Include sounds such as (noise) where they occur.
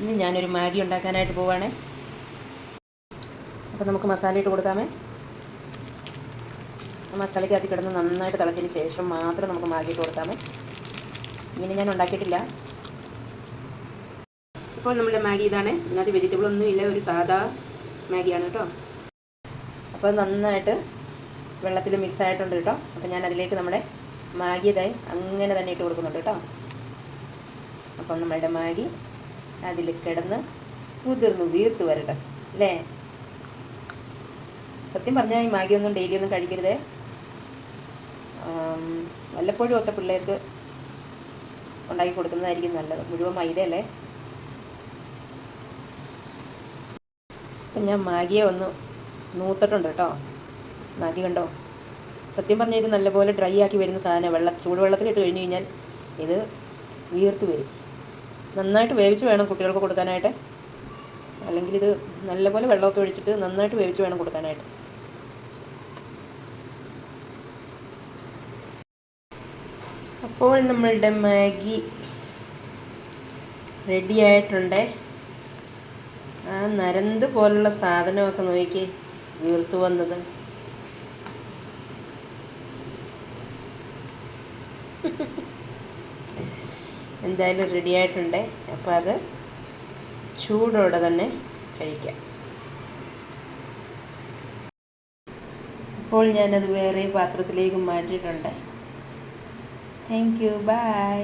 ഇന്ന് ഞാനൊരു മാഗി ഉണ്ടാക്കാനായിട്ട് പോവാണേ. അപ്പോൾ നമുക്ക് മസാല ഇട്ട് കൊടുക്കാമേ. മസാലയ്ക്ക് മസാലയ്ക്കകത്ത് കിടന്ന് നന്നായിട്ട് തിളച്ചതിന് ശേഷം മാത്രം നമുക്ക് മാഗി ഇട്ട് കൊടുക്കാമേ. ഇങ്ങനെ ഞാൻ ഉണ്ടാക്കിയിട്ടില്ല. ഇപ്പോൾ നമ്മുടെ മാഗി ഇതാണ്. ഇതിനകത്ത് വെജിറ്റബിൾ ഒന്നും ഇല്ല. ഒരു സാധാ മാഗിയാണ് കേട്ടോ. അപ്പോൾ നന്നായിട്ട് വെള്ളത്തിൽ മിക്സ് ആയിട്ടുണ്ട് കേട്ടോ. അപ്പോൾ ഞാൻ അതിലേക്ക് നമ്മുടെ മാഗി ഇതായി അങ്ങനെ തന്നെ ഇട്ട് കൊടുക്കുന്നുണ്ട് കേട്ടോ. അപ്പം നമ്മളുടെ മാഗി അതിൽ കിടന്ന് കുതിർന്ന് വീർത്ത് വരട്ടെ അല്ലേ? സത്യം പറഞ്ഞാൽ ഈ മാഗി ഒന്നും ഡെയിലി ഒന്നും കഴിക്കരുതേ വല്ലപ്പോഴും ഒക്കെ പിള്ളേർക്ക് ഉണ്ടാക്കി കൊടുക്കുന്നതായിരിക്കും നല്ലത്. മുഴുവൻ മൈദയല്ലേ ഞാൻ മാഗിയെ ഒന്ന് നൂത്തിട്ടുണ്ട് കേട്ടോ. മാഗി കണ്ടോ? സത്യം പറഞ്ഞാൽ ഇത് നല്ലപോലെ ഡ്രൈ ആക്കി വരുന്ന സാധനം വെള്ളം ചൂടുവെള്ളത്തിലിട്ട് കഴിഞ്ഞ് കഴിഞ്ഞാൽ ഇത് വീർത്ത് വരും. നന്നായിട്ട് വേവിച്ച് വേണം കുട്ടികൾക്ക് കൊടുക്കാനായിട്ട്. അല്ലെങ്കിൽ ഇത് നല്ലപോലെ വെള്ളമൊക്കെ ഒഴിച്ചിട്ട് നന്നായിട്ട് വേവിച്ച് വേണം കൊടുക്കാനായിട്ട്. അപ്പോൾ നമ്മളുടെ മാഗി റെഡി ആയിട്ടുണ്ട്. ആ നരന്ത് പോലുള്ള സാധനമൊക്കെ നോക്കി വീർത്തു വന്നത്. (laughs) എന്തായാലും റെഡി ആയിട്ടുണ്ട്. അപ്പോൾ അത് ചൂടോടെ തന്നെ കഴിക്കാം. അപ്പോൾ ഞാനത് വേറെ പാത്രത്തിലേക്ക് മാറ്റിയിട്ടുണ്ട്. Thank you by